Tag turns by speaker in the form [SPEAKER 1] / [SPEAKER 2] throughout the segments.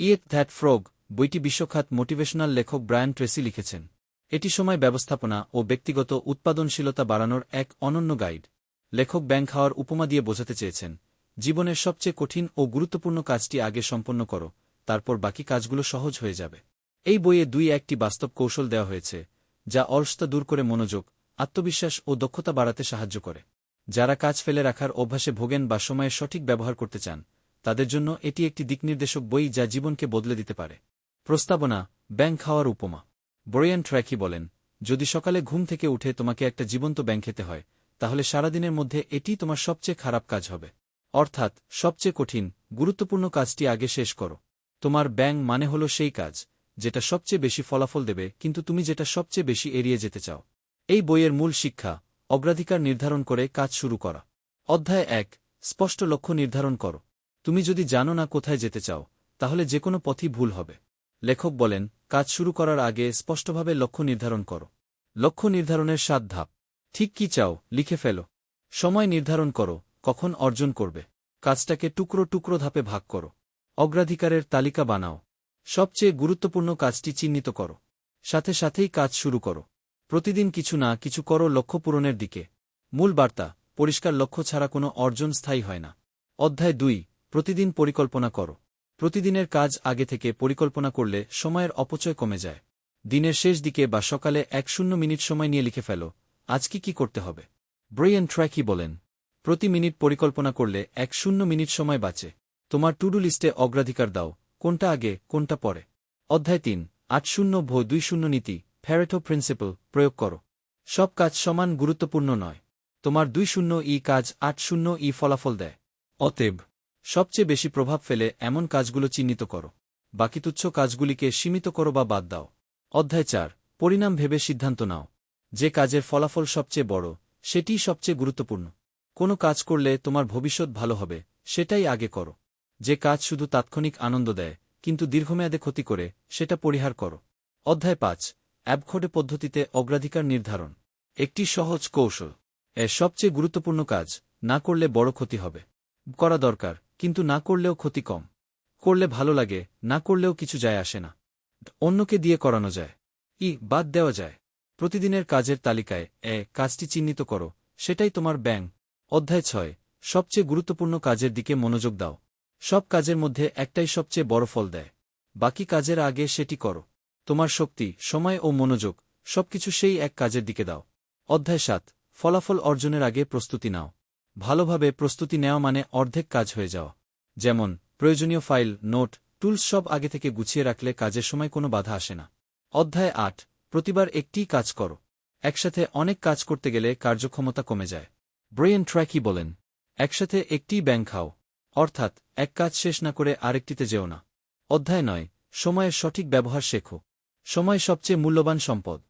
[SPEAKER 1] Yet that frog, বইটি বিশ্বখ্যাত motivational লেখক ব্রায়ান ট্রেসি লিখেছেন। এটি সময় ব্যবস্থাপনা ও ব্যক্তিগত উৎপাদনশীলতা বাড়ানোর এক অনন্য গাইড। লেখক ব্যাংক খাওয়ার উপমা দিয়ে বোঝাতে চেয়েছেন, জীবনের সবচেয়ে কঠিন ও গুরুত্বপূর্ণ কাজটি আগে সম্পন্ন করো, তারপর বাকি কাজগুলো সহজ হয়ে যাবে। এই বইয়ে দুই একটি বাস্তব কৌশল দেওয়া হয়েছে, যা অলসতা দূর করে মনোযোগ, আত্মবিশ্বাস ও দক্ষতা বাড়াতে সাহায্য করে। যারা কাজ ফেলে রাখার অভ্যাসে ভোগেন বা সময়ের সঠিক ব্যবহার করতে চান তাদের জন্য এটি একটি দিকনির্দেশক বই যা জীবনকে বদলে দিতে পারে। প্রস্তাবনা, ব্যাংক খাওয়ার উপমা। বরিয়ান ট্র্যাকি বলেন, যদি সকালে ঘুম থেকে উঠে তোমাকে একটা জীবন্ত ব্যাংক খেতে হয়, তাহলে সারাদিনের মধ্যে এটি তোমার সবচেয়ে খারাপ কাজ হবে। অর্থাৎ, সবচেয়ে কঠিন, গুরুত্বপূর্ণ কাজটি আগে শেষ করো। তোমার ব্যাং মানে হল সেই কাজ, যেটা সবচেয়ে বেশি ফলাফল দেবে, কিন্তু তুমি যেটা সবচেয়ে বেশি এড়িয়ে যেতে চাও। এই বইয়ের মূল শিক্ষা, অগ্রাধিকার নির্ধারণ করে কাজ শুরু করা। অধ্যায় এক, স্পষ্ট লক্ষ্য নির্ধারণ করো। তুমি যদি জানো না কোথায় যেতে চাও, তাহলে যে কোনো পথই ভুল হবে। লেখক বলেন, কাজ শুরু করার আগে স্পষ্টভাবে লক্ষ্য নির্ধারণ করো। লক্ষ্য নির্ধারণের সাত ধাপ। ঠিক কি চাও, লিখে ফেলো। সময় নির্ধারণ করো, কখন অর্জন করবে। কাজটাকে টুকরো টুকরো ধাপে ভাগ করো। অগ্রাধিকারের তালিকা বানাও। সবচেয়ে গুরুত্বপূর্ণ কাজটি চিহ্নিত করো। সাথে সাথেই কাজ শুরু করো। প্রতিদিন কিছু না কিছু করো লক্ষ্য পূরণের দিকে। মূল বার্তা, পরিষ্কার লক্ষ্য ছাড়া কোনো অর্জন স্থায়ী হয় না। অধ্যায় দুই প্রতিদিন পরিকল্পনা করো। প্রতিদিনের কাজ আগে থেকে পরিকল্পনা করলে সময়ের অপচয় কমে যায়। দিনের শেষ দিকে বা সকালে এক শূন্য মিনিট সময় নিয়ে লিখে ফেলো, আজ কি করতে হবে? ব্রেইন ট্র্যাকি বলেন, প্রতি মিনিট পরিকল্পনা করলে এক শূন্য মিনিট সময় বাঁচে। তোমার টুডু লিস্টে অগ্রাধিকার দাও, কোনটা আগে, কোনটা পরে। অধ্যায় তিন, আট শূন্য ভো দুই শূন্য নীতি ফ্যারেটো প্রিন্সিপাল প্রয়োগ করো। সব কাজ সমান গুরুত্বপূর্ণ নয়। তোমার দুই শূন্য ই কাজ আট শূন্য ই ফলাফল দেয়। অতএব সবচেয়ে বেশি প্রভাব ফেলে এমন কাজগুলো চিহ্নিত করো। বাকি তুচ্ছ কাজগুলিকে সীমিত করো বা বাদ দাও। অধ্যায় চার, পরিণাম ভেবে সিদ্ধান্ত নাও। যে কাজের ফলাফল সবচেয়ে বড়, সেটিই সবচেয়ে গুরুত্বপূর্ণ। কোনো কাজ করলে তোমার ভবিষ্যৎ ভালো হবে, সেটাই আগে করো। যে কাজ শুধু তাৎক্ষণিক আনন্দ দেয়, কিন্তু দীর্ঘমেয়াদে ক্ষতি করে, সেটা পরিহার করো। অধ্যায় পাঁচ, অ্যাবখোডে পদ্ধতিতে অগ্রাধিকার নির্ধারণ। একটি সহজ কৌশল। এর সবচেয়ে গুরুত্বপূর্ণ কাজ, না করলে বড় ক্ষতি হবে। করা দরকার। কিন্তু না করলেও ক্ষতি কম। করলে ভালো লাগে, না করলেও কিছু যায় আসে না। অন্যকে দিয়ে করানো যায়। ই, বাদ দেওয়া যায়। প্রতিদিনের কাজের তালিকায়, এ, কাজটি চিহ্নিত করো, সেটাই তোমার ব্যাং। অধ্যায় ছয়, সবচেয়ে গুরুত্বপূর্ণ কাজের দিকে মনোযোগ দাও। সব কাজের মধ্যে একটাই সবচেয়ে বড় ফল দেয়। বাকি কাজের আগে সেটি করো। তোমার শক্তি, সময় ও মনোযোগ, সবকিছু সেই এক কাজের দিকে দাও। অধ্যায় সাত, ফলাফল অর্জনের আগে প্রস্তুতি নাও। ভালোভাবে প্রস্তুতি নেওয়া মানে অর্ধেক কাজ হয়ে যাওয়া। যেমন, প্রয়োজনীয় ফাইল, নোট, টুলস সব আগে থেকে গুছিয়ে রাখলে কাজের সময় কোনো বাধা আসে না। অধ্যায় আট, প্রতিবার একটিই কাজ করো। একসাথে অনেক কাজ করতে গেলে কার্যক্ষমতা কমে যায়। ব্রেইন ট্র্যাকই বলেন, একসাথে একটিই ব্যাংক খাও। অর্থাৎ, এক কাজ শেষ না করে আরেকটিতে যেও না। অধ্যায় নয়, সময়ের সঠিক ব্যবহার শেখো। সময় সবচেয়ে মূল্যবান সম্পদ।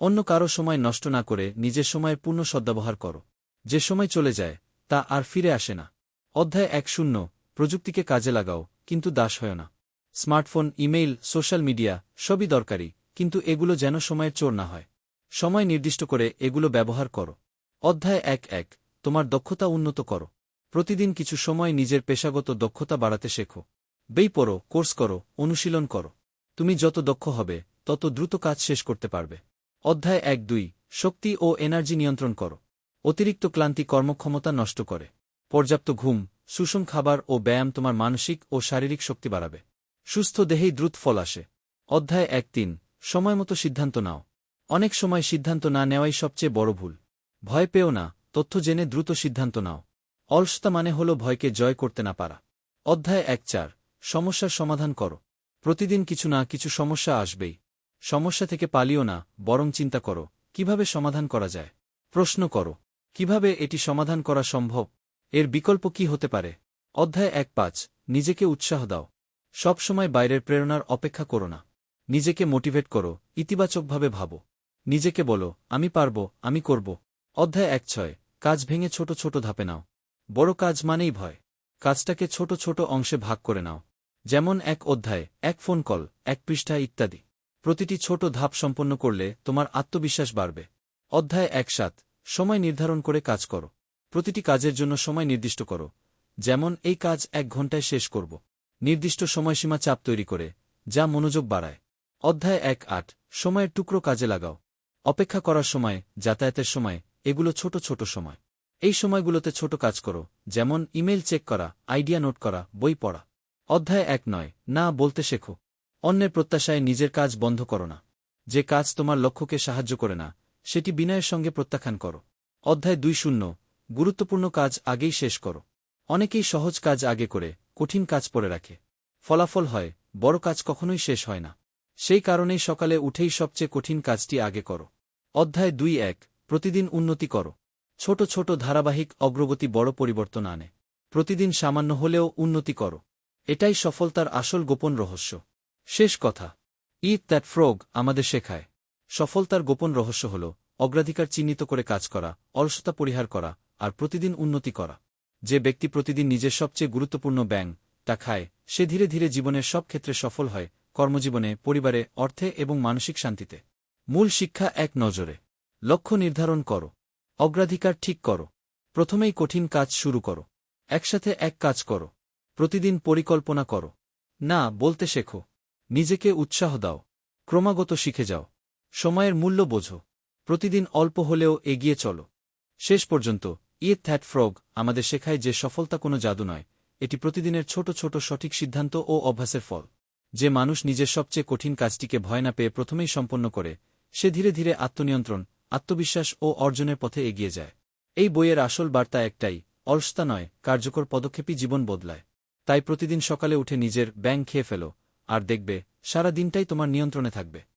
[SPEAKER 1] অন্য কারও সময় নষ্ট না করে নিজের সময়ের পূর্ণ সদ্ব্যবহার করো। যে সময় চলে যায় তা আর ফিরে আসে না। অধ্যায় এক শূন্য, প্রযুক্তিকে কাজে লাগাও, কিন্তু দাস হয় না। স্মার্টফোন, ইমেইল, সোশ্যাল মিডিয়া, সবই দরকারি, কিন্তু এগুলো যেন সময়ের চোর না হয়। সময় নির্দিষ্ট করে এগুলো ব্যবহার করো। অধ্যায় এক এক, তোমার দক্ষতা উন্নত করো। প্রতিদিন কিছু সময় নিজের পেশাগত দক্ষতা বাড়াতে শেখো। বেই পড়ো, কোর্স করো, অনুশীলন করো। তুমি যত দক্ষ হবে, তত দ্রুত কাজ শেষ করতে পারবে। অধ্যায় এক দুই, শক্তি ও এনার্জি নিয়ন্ত্রণ করো। অতিরিক্ত ক্লান্তি কর্মক্ষমতা নষ্ট করে। পর্যাপ্ত ঘুম, সুষম খাবার ও ব্যায়াম তোমার মানসিক ও শারীরিক শক্তি বাড়াবে। সুস্থ দেহেই দ্রুত ফল আসে। অধ্যায় এক তিন সময়মতো সিদ্ধান্ত নাও। অনেক সময় সিদ্ধান্ত না নেওয়াই সবচেয়ে বড় ভুল। ভয় পেও না, তথ্য জেনে দ্রুত সিদ্ধান্ত নাও। অলসতা মানে হল ভয়কে জয় করতে না পারা। অধ্যায় এক চার, সমস্যার সমাধান করো। প্রতিদিন কিছু না কিছু সমস্যা আসবেই। সমস্যা থেকে পালিও না, বরং চিন্তা করো, কীভাবে সমাধান করা যায়? প্রশ্ন করো। কীভাবে এটি সমাধান করা সম্ভব? এর বিকল্প কি হতে পারে? অধ্যায় এক পাঁচ, নিজেকে উৎসাহ দাও। সব সময় বাইরের প্রেরণার অপেক্ষা করো না। নিজেকে মোটিভেট করো, ইতিবাচকভাবে ভাবো। নিজেকে বলো, আমি পারব, আমি করব। অধ্যায় এক ছয়, কাজ ভেঙে ছোট ছোট ধাপে নাও। বড় কাজ মানেই ভয়। কাজটাকে ছোট ছোট অংশে ভাগ করে নাও। যেমন এক অধ্যায়, এক ফোন কল, এক পৃষ্ঠা ইত্যাদি। প্রতিটি ছোট ধাপ সম্পন্ন করলে তোমার আত্মবিশ্বাস বাড়বে। অধ্যায় এক সাত সময় নির্ধারণ করে কাজ করো। প্রতিটি কাজের জন্য সময় নির্দিষ্ট করো। যেমন, এই কাজ এক ঘন্টায় শেষ করব। নির্দিষ্ট সময়সীমা চাপ তৈরি করে, যা মনোযোগ বাড়ায়। অধ্যায় এক আট, সময়ের টুকরো কাজে লাগাও। অপেক্ষা করার সময়, যাতায়াতের সময়, এগুলো ছোট ছোট সময়। এই সময়গুলোতে ছোট কাজ করো, যেমন ইমেল চেক করা, আইডিয়া নোট করা, বই পড়া। অধ্যায় এক নয়, না, বলতে শেখো। অন্যের প্রত্যাশায় নিজের কাজ বন্ধ করো না। যে কাজ তোমার লক্ষ্যকে সাহায্য করে না সেটি বিনয়ের সঙ্গে প্রত্যাখ্যান করো। অধ্যায় দুই শূন্য। গুরুত্বপূর্ণ কাজ আগেই শেষ করো। অনেকেই সহজ কাজ আগে করে, কঠিন কাজ পরে রাখে। ফলাফল হয়, বড় কাজ কখনোই শেষ হয় না। সেই কারণেই সকালে উঠেই সবচেয়ে কঠিন কাজটি আগে করো। অধ্যায় দুই এক। প্রতিদিন উন্নতি করো। ছোট ছোট ধারাবাহিক অগ্রগতি বড় পরিবর্তন আনে। প্রতিদিন সামান্য হলেও উন্নতি করো। এটাই সফলতার আসল গোপন রহস্য। শেষ কথা। ইট দ্যাট ফ্রগ আমাদের শেখায়। সফলতার গোপন রহস্য হল অগ্রাধিকার চিহ্নিত করে কাজ করা, অলসতা পরিহার করা, আর প্রতিদিন উন্নতি করা। যে ব্যক্তি প্রতিদিন নিজের সবচেয়ে গুরুত্বপূর্ণ ব্যাং তা খায়, সে ধীরে ধীরে জীবনের সব ক্ষেত্রে সফল হয়, কর্মজীবনে, পরিবারে, অর্থে এবং মানসিক শান্তিতে। মূল শিক্ষা এক নজরে। লক্ষ্য নির্ধারণ করো। অগ্রাধিকার ঠিক করো। প্রথমেই কঠিন কাজ শুরু করো। একসাথে এক কাজ করো। প্রতিদিন পরিকল্পনা করো। না, বলতে শেখো। নিজেকে উৎসাহ দাও। ক্রমাগত শিখে যাও। সময়ের মূল্য বোঝো। প্রতিদিন অল্প হলেও এগিয়ে চলো। শেষ পর্যন্ত ইয়ে থ্যাট ফ্রগ আমাদের শেখায় যে সফলতা কোনো জাদু নয়, এটি প্রতিদিনের ছোট ছোট সঠিক সিদ্ধান্ত ও অভ্যাসের ফল। যে মানুষ নিজের সবচেয়ে কঠিন কাজটিকে ভয় না পেয়ে প্রথমেই সম্পন্ন করে, সে ধীরে ধীরে আত্মনিয়ন্ত্রণ, আত্মবিশ্বাস ও অর্জনের পথে এগিয়ে যায়। এই বইয়ের আসল বার্তা একটাই, অলসতা নয়, কার্যকর পদক্ষেপই জীবন বদলায়। তাই প্রতিদিন সকালে উঠে নিজের ব্যাং খেয়ে ফেলো, আর দেখবে, সারা দিনটাই তোমার নিয়ন্ত্রণে থাকবে।